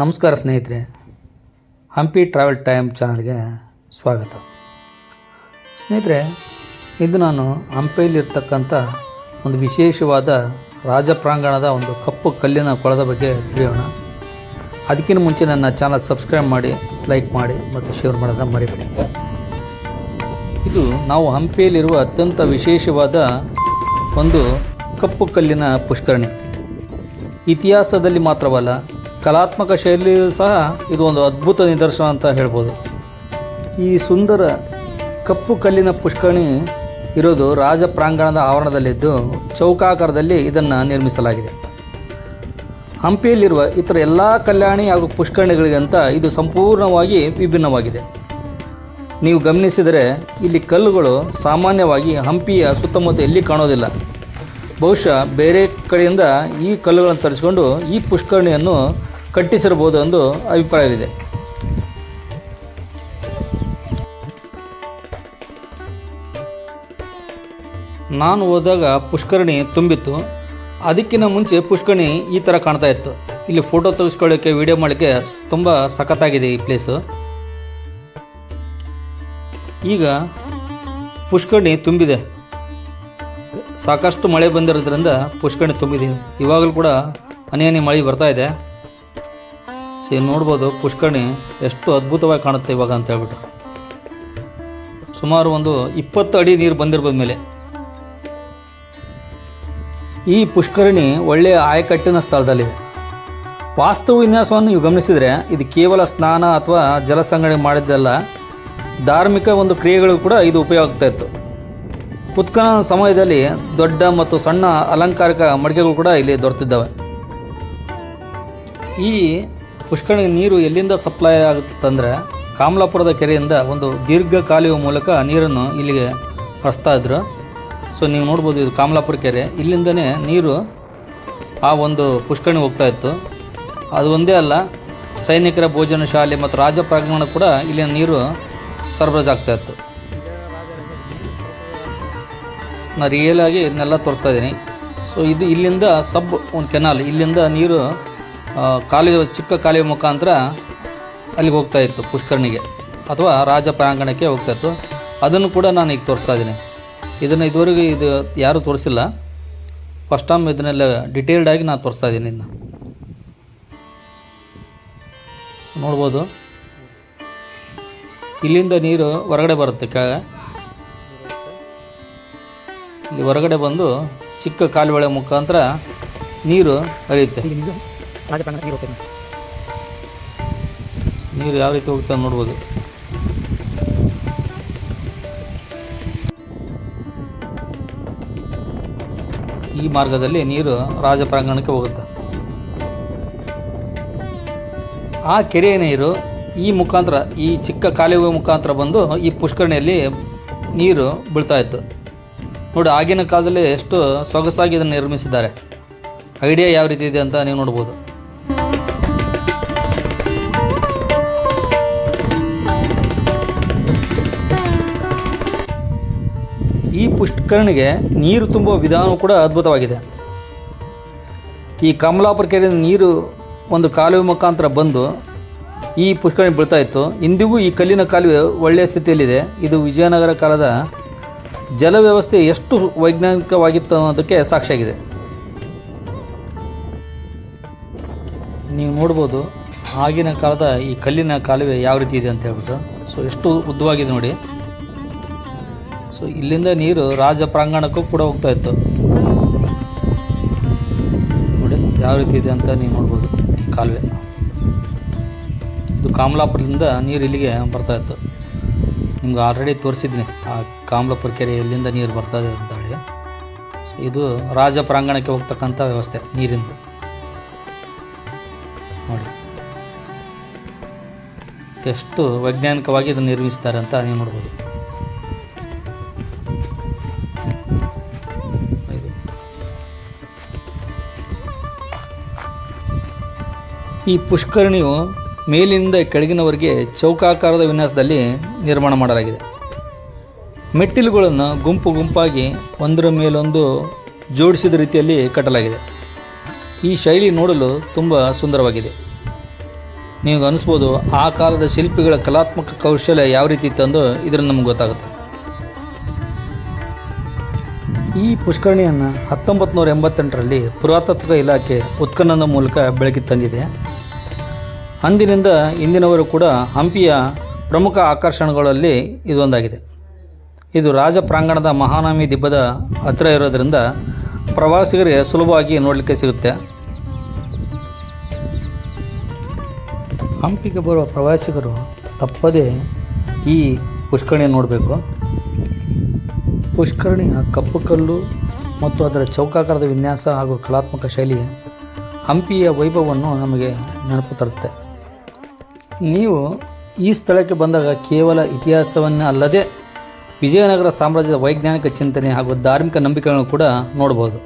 ನಮಸ್ಕಾರ ಸ್ನೇಹಿತರೆ, Hampi travel time ಚಾನಲ್ಗೆ ಸ್ವಾಗತ. ಸ್ನೇಹಿತರೆ, ಇದು ನಾನು ಹಂಪಿಯಲ್ಲಿರ್ತಕ್ಕಂಥ ಒಂದು ವಿಶೇಷವಾದ ರಾಜ ಪ್ರಾಂಗಣದ ಒಂದು ಕಪ್ಪು ಕಲ್ಲಿನ ಕೊಳದ ಬಗ್ಗೆ ತಿಳಿಯೋಣ. ಅದಕ್ಕಿಂತ ಮುಂಚೆ ನನ್ನ ಚಾನಲ್ ಸಬ್ಸ್ಕ್ರೈಬ್ ಮಾಡಿ, ಲೈಕ್ ಮಾಡಿ ಮತ್ತು ಶೇರ್ ಮಾಡೋದನ್ನ ಮರಿಬೇಡಿ. ಇದು ನಾವು ಹಂಪಿಯಲ್ಲಿರುವ ಅತ್ಯಂತ ವಿಶೇಷವಾದ ಒಂದು ಕಪ್ಪು ಕಲ್ಲಿನ ಪುಷ್ಕರಣಿ. ಇತಿಹಾಸದಲ್ಲಿ ಮಾತ್ರವಲ್ಲ ಕಲಾತ್ಮಕ ಶೈಲಿಯೂ ಸಹ ಇದು ಒಂದು ಅದ್ಭುತ ನಿದರ್ಶನ ಅಂತ ಹೇಳ್ಬೋದು. ಈ ಸುಂದರ ಕಪ್ಪು ಕಲ್ಲಿನ ಪುಷ್ಕರಣಿ ಇರೋದು ರಾಜ ಪ್ರಾಂಗಣದ ಆವರಣದಲ್ಲಿದ್ದು ಚೌಕಾಕಾರದಲ್ಲಿ ಇದನ್ನು ನಿರ್ಮಿಸಲಾಗಿದೆ. ಹಂಪಿಯಲ್ಲಿರುವ ಇತರ ಎಲ್ಲ ಕಲ್ಯಾಣಿ ಹಾಗೂ ಪುಷ್ಕರಣಿಗಳಿಗಿಂತ ಇದು ಸಂಪೂರ್ಣವಾಗಿ ವಿಭಿನ್ನವಾಗಿದೆ. ನೀವು ಗಮನಿಸಿದರೆ ಇಲ್ಲಿ ಕಲ್ಲುಗಳು ಸಾಮಾನ್ಯವಾಗಿ ಹಂಪಿಯ ಸುತ್ತಮುತ್ತ ಎಲ್ಲಿ ಕಾಣೋದಿಲ್ಲ. ಬಹುಶಃ ಬೇರೆ ಕಡೆಯಿಂದ ಈ ಕಲ್ಲುಗಳನ್ನು ತರಿಸಿಕೊಂಡು ಈ ಪುಷ್ಕರಣಿಯನ್ನು ಕಟ್ಟಿಸಿರಬಹುದು ಎಂದು ಅಭಿಪ್ರಾಯವಿದೆ. ನಾನು ಹೋದಾಗ ಪುಷ್ಕರಣಿ ತುಂಬಿತ್ತು. ಅದಕ್ಕಿಂತ ಮುಂಚೆ ಪುಷ್ಕರಣಿ ಈ ಥರ ಕಾಣ್ತಾ ಇತ್ತು. ಇಲ್ಲಿ ಫೋಟೋ ತೆಗೆಸ್ಕೊಳ್ಳೋಕ್ಕೆ ವಿಡಿಯೋ ಮಾಡಲಿಕ್ಕೆ ತುಂಬ ಸಖತ್ತಾಗಿದೆ ಈ ಪ್ಲೇಸು ಈಗ ಪುಷ್ಕರಣಿ ತುಂಬಿದೆ. ಸಾಕಷ್ಟು ಮಳೆ ಬಂದಿರೋದ್ರಿಂದ ಪುಷ್ಕರಣಿ ತುಂಬಿದೆ. ಇವಾಗಲೂ ಕೂಡ ಹನಿ ಮಳೆ ಬರ್ತಾ ಇದೆ. ಸೊ ನೋಡ್ಬೋದು, ಪುಷ್ಕರಣಿ ಎಷ್ಟು ಅದ್ಭುತವಾಗಿ ಕಾಣುತ್ತೆ ಇವಾಗ ಅಂತ ಹೇಳ್ಬಿಟ್ಟು. ಸುಮಾರು ಒಂದು ಇಪ್ಪತ್ತು ಅಡಿ ನೀರು ಬಂದಿರ್ಬೋದು ಮೇಲೆ. ಈ ಪುಷ್ಕರಣಿ ಒಳ್ಳೆಯ ಆಯಕಟ್ಟಿನ ಸ್ಥಳದಲ್ಲಿದೆ. ವಾಸ್ತು ವಿನ್ಯಾಸವನ್ನು ನೀವು ಗಮನಿಸಿದರೆ, ಇದು ಕೇವಲ ಸ್ನಾನ ಅಥವಾ ಜಲಸಂಗಣೆ ಮಾಡಿದ್ದಲ್ಲ, ಧಾರ್ಮಿಕ ಒಂದು ಕ್ರಿಯೆಗಳು ಕೂಡ ಇದು ಉಪಯೋಗ ಆಗ್ತಾ ಇತ್ತು. ಉತ್ಖನನ ಸಮಯದಲ್ಲಿ ದೊಡ್ಡ ಮತ್ತು ಸಣ್ಣ ಅಲಂಕಾರಿಕ ಮಡಿಕೆಗಳು ಕೂಡ ಇಲ್ಲಿ ದೊರೆತಿದ್ದಾವೆ. ಈ ಪುಷ್ಕರಣಿ ನೀರು ಎಲ್ಲಿಂದ ಸಪ್ಲೈ ಆಗುತ್ತಂದರೆ ಕಾಮಲಾಪುರದ ಕೆರೆಯಿಂದ ಒಂದು ದೀರ್ಘ ಕಾಲುವೆ ಮೂಲಕ ನೀರನ್ನು ಇಲ್ಲಿಗೆ ಹರಿಸ್ತಾ ಇದ್ರು. ಸೊ ನೀವು ನೋಡ್ಬೋದು ಇದು ಕಾಮಲಾಪುರ ಕೆರೆ. ಇಲ್ಲಿಂದನೇ ನೀರು ಆ ಒಂದು ಪುಷ್ಕರಣಿ ಹೋಗ್ತಾ ಇತ್ತು. ಅದು ಒಂದೇ ಅಲ್ಲ, ಸೈನಿಕರ ಭೋಜನ ಶಾಲೆ ಮತ್ತು ರಾಜ ಪ್ರಾಂಗಣ ಕೂಡ ಇಲ್ಲಿನ ನೀರು ಸರಬರಾಜು ಆಗ್ತಾ ಇತ್ತು. ನಾನು ರಿಯಲ್ ಆಗಿ ಇದನ್ನೆಲ್ಲ ತೋರಿಸ್ತಾ ಇದ್ದೀನಿ. ಸೊ ಇದು ಇಲ್ಲಿಂದ ಸಬ್ ಒಂದು ಕೆನಾಲ್ ಇಲ್ಲಿಂದ ನೀರು ಕಾಲುವೆ ಚಿಕ್ಕ ಕಾಲುವೆ ಮುಖಾಂತರ ಅಲ್ಲಿಗೆ ಹೋಗ್ತಾ ಇತ್ತು ಪುಷ್ಕರಣಿಗೆ, ಅಥವಾ ರಾಜ ಪ್ರಾಂಗಣಕ್ಕೆ ಹೋಗ್ತಾ ಇತ್ತು. ಅದನ್ನು ಕೂಡ ನಾನು ಈಗ ತೋರಿಸ್ತಾ ಇದ್ದೀನಿ. ಇದನ್ನು ಇದುವರೆಗೂ ಇದು ಯಾರೂ ತೋರಿಸಿಲ್ಲ. ಫಸ್ಟ್ ಟೈಮ್ ಇದನ್ನೆಲ್ಲ ಡಿಟೇಲ್ಡಾಗಿ ನಾನು ತೋರಿಸ್ತಾ ಇದ್ದೀನಿ ಇದನ್ನ. ನೋಡ್ಬೋದು. ಇಲ್ಲಿಂದ ನೀರು ಹೊರಗಡೆ ಬರುತ್ತೆ ಕೆಳಗೆ. ಇಲ್ಲಿ ಹೊರಗಡೆ ಬಂದು ಚಿಕ್ಕ ಕಾಲುವೆ ಮುಖಾಂತರ ನೀರು ಹರಿಯುತ್ತೆ. ನೀರು ಯಾವ ರೀತಿ ಹೋಗುತ್ತೆ ನೋಡ್ಬೋದು. ಈ ಮಾರ್ಗದಲ್ಲಿ ನೀರು ರಾಜ ಪ್ರಾಂಗಣಕ್ಕೆ ಹೋಗುತ್ತೆ. ಆ ಕೆರೆಯ ನೀರು ಈ ಮುಖಾಂತರ, ಈ ಚಿಕ್ಕ ಕಾಲುವೆ ಮುಖಾಂತರ ಬಂದು ಈ ಪುಷ್ಕರಣಿಯಲ್ಲಿ ನೀರು ಬೀಳ್ತಾ ಇತ್ತು. ನೋಡಿ, ಆಗಿನ ಕಾಲದಲ್ಲಿ ಎಷ್ಟು ಸೊಗಸಾಗಿ ಇದನ್ನು ನಿರ್ಮಿಸಿದ್ದಾರೆ. ಐಡಿಯಾ ಯಾವ ರೀತಿ ಇದೆ ಅಂತ ನೀವು ನೋಡ್ಬೋದು. ಈ ಪುಷ್ಕರಣಿಗೆ ನೀರು ತುಂಬುವ ವಿಧಾನವೂ ಕೂಡ ಅದ್ಭುತವಾಗಿದೆ. ಈ ಕಮಲಾಪುರ ಕೆರೆಯಿಂದ ನೀರು ಒಂದು ಕಾಲುವೆ ಮುಖಾಂತರ ಬಂದು ಈ ಪುಷ್ಕರಣಿ ಬೀಳ್ತಾ ಇತ್ತು. ಇಂದಿಗೂ ಈ ಕಲ್ಲಿನ ಕಾಲುವೆ ಒಳ್ಳೆಯ ಸ್ಥಿತಿಯಲ್ಲಿದೆ. ಇದು ವಿಜಯನಗರ ಕಾಲದ ಜಲ ವ್ಯವಸ್ಥೆ ಎಷ್ಟು ವೈಜ್ಞಾನಿಕವಾಗಿತ್ತು ಅನ್ನೋದಕ್ಕೆ ಸಾಕ್ಷಿಯಾಗಿದೆ. ನೀವು ನೋಡ್ಬೋದು ಆಗಿನ ಕಾಲದ ಈ ಕಲ್ಲಿನ ಕಾಲುವೆ ಯಾವ ರೀತಿ ಇದೆ ಅಂತ ಹೇಳ್ಬಿಟ್ಟು. ಸೊ ಎಷ್ಟು ಉದ್ದವಾಗಿದೆ ನೋಡಿ. ಸೊ ಇಲ್ಲಿಂದ ನೀರು ರಾಜ ಪ್ರಾಂಗಣಕ್ಕೂ ಕೂಡ ಹೋಗ್ತಾ ಇತ್ತು. ನೋಡಿ, ಯಾವ ರೀತಿ ಇದೆ ಅಂತ ನೀವು ನೋಡ್ಬೋದು ಕಾಲುವೆ. ಇದು ಕಾಮಲಾಪುರದಿಂದ ನೀರು ಇಲ್ಲಿಗೆ ಬರ್ತಾ ಇತ್ತು. ನಿಮ್ಗೆ ಆಲ್ರೆಡಿ ತೋರಿಸಿದ್ದೀನಿ ಆ ಕಾಮಲಾಪುರ ಕೆರೆ ಎಲ್ಲಿಂದ ನೀರು ಬರ್ತಾ ಇದೆ ಅಂತ ಹೇಳಿ. ಸೊ ಇದು ರಾಜ ಪ್ರಾಂಗಣಕ್ಕೆ ಹೋಗ್ತಕ್ಕಂಥ ವ್ಯವಸ್ಥೆ, ನೀರಿಂದು. ನೋಡಿ. ಎಷ್ಟು ವೈಜ್ಞಾನಿಕವಾಗಿ ಇದನ್ನು ನಿರ್ಮಿಸಿದ್ದಾರೆ ಅಂತ ನೀವು ನೋಡ್ಬೋದು. ಈ ಪುಷ್ಕರಣಿಯು ಮೇಲಿನಿಂದ ಕೆಳಗಿನವರೆಗೆ ಚೌಕಾಕಾರದ ವಿನ್ಯಾಸದಲ್ಲಿ ನಿರ್ಮಾಣ ಮಾಡಲಾಗಿದೆ. ಮೆಟ್ಟಿಲುಗಳನ್ನು ಗುಂಪು ಗುಂಪಾಗಿ ಒಂದರ ಮೇಲೊಂದು ಜೋಡಿಸಿದ ರೀತಿಯಲ್ಲಿ ಕಟ್ಟಲಾಗಿದೆ. ಈ ಶೈಲಿ ನೋಡಲು ತುಂಬ ಸುಂದರವಾಗಿದೆ. ನೀವು ಅನಿಸ್ಬೋದು ಆ ಕಾಲದ ಶಿಲ್ಪಿಗಳ ಕಲಾತ್ಮಕ ಕೌಶಲ್ಯ ಯಾವ ರೀತಿ ಇತ್ತು ಅಂದು ಇದರಿಂದ ನಮ್ಗೆ ಗೊತ್ತಾಗುತ್ತೆ. ಈ ಪುಷ್ಕರಣಿಯನ್ನು ಹತ್ತೊಂಬತ್ತು ನೂರ ಎಂಬತ್ತೆಂಟರಲ್ಲಿ ಪುರಾತತ್ವ ಇಲಾಖೆ ಉತ್ಖನನದ ಮೂಲಕ ಬೆಳಕಿಗೆ ತಂದಿದೆ. ಅಂದಿನಿಂದ ಇಂದಿನವರು ಕೂಡ ಹಂಪಿಯ ಪ್ರಮುಖ ಆಕರ್ಷಣೆಗಳಲ್ಲಿ ಇದೊಂದಾಗಿದೆ. ಇದು ರಾಜ ಪ್ರಾಂಗಣದ ಮಹಾನವಮಿ ದಿಬ್ಬದ ಹತ್ತಿರ ಇರೋದರಿಂದ ಪ್ರವಾಸಿಗರಿಗೆ ಸುಲಭವಾಗಿ ನೋಡಲಿಕ್ಕೆ ಸಿಗುತ್ತೆ. ಹಂಪಿಗೆ ಬರುವ ಪ್ರವಾಸಿಗರು ತಪ್ಪದೇ ಈ ಪುಷ್ಕರಣಿ ನೋಡಬೇಕು. ಪುಷ್ಕರಣಿಯ ಕಪ್ಪು ಕಲ್ಲು ಮತ್ತು ಅದರ ಚೌಕಾಕಾರದ ವಿನ್ಯಾಸ ಹಾಗೂ ಕಲಾತ್ಮಕ ಶೈಲಿ ಹಂಪಿಯ ವೈಭವವನ್ನು ನಮಗೆ ನೆನಪು ತರುತ್ತೆ. ನೀವು ಈ ಸ್ಥಳಕ್ಕೆ ಬಂದಾಗ ಕೇವಲ ಇತಿಹಾಸವನ್ನೇ ಅಲ್ಲದೆ ವಿಜಯನಗರ ಸಾಮ್ರಾಜ್ಯದ ವೈಜ್ಞಾನಿಕ ಚಿಂತನೆ ಹಾಗೂ ಧಾರ್ಮಿಕ ನಂಬಿಕೆಗಳನ್ನು ಕೂಡ ನೋಡಬಹುದು.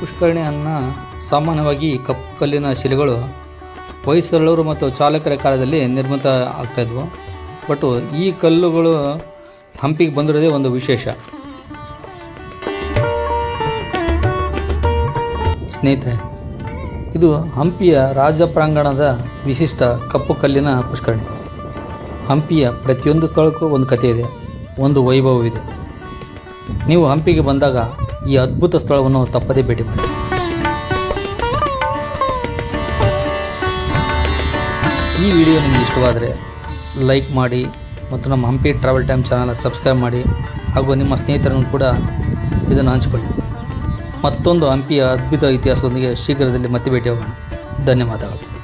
ಪುಷ್ಕರಣಿಯನ್ನು ಸಾಮಾನ್ಯವಾಗಿ ಕಪ್ಪು ಕಲ್ಲಿನ ಶಿಲೆಗಳು ಹೊಯ್ಸಳರು ಮತ್ತು ಚಾಲಕರ ಕಾಲದಲ್ಲಿ ನಿರ್ಮಿತ ಆಗ್ತಾಯಿದ್ವು ಬಟ್ ಈ ಕಲ್ಲುಗಳು ಹಂಪಿಗೆ ಬಂದಿರೋದೇ ಒಂದು ವಿಶೇಷ. ಸ್ನೇಹಿತರೆ, ಇದು ಹಂಪಿಯ ರಾಜ ಪ್ರಾಂಗಣದ ವಿಶಿಷ್ಟ ಕಪ್ಪು ಕಲ್ಲಿನ ಪುಷ್ಕರಣಿ. ಹಂಪಿಯ ಪ್ರತಿಯೊಂದು ಸ್ಥಳಕ್ಕೂ ಒಂದು ಕಥೆ ಇದೆ, ಒಂದು ವೈಭವವಿದೆ. ನೀವು ಹಂಪಿಗೆ ಬಂದಾಗ ಈ ಅದ್ಭುತ ಸ್ಥಳವನ್ನು ತಪ್ಪದೇ ಭೇಟಿ ಮಾಡಿ. ಈ ವಿಡಿಯೋ ನಿಮಗೆ ಇಷ್ಟವಾದರೆ ಲೈಕ್ ಮಾಡಿ ಮತ್ತು ನಮ್ಮ Hampi travel time channel subscribe ಮಾಡಿ ಹಾಗೂ ನಿಮ್ಮ ಸ್ನೇಹಿತರನ್ನು ಕೂಡ ಇದನ್ನು ಹಂಚಿಕೊಳ್ಳಿ. ಮತ್ತೊಂದು ಹಂಪಿಯ ಅದ್ಭುತ ಇತಿಹಾಸದೊಂದಿಗೆ ಶೀಘ್ರದಲ್ಲಿ ಮತ್ತೆ ಭೇಟಿಯಾಗೋಣ. ಧನ್ಯವಾದಗಳು.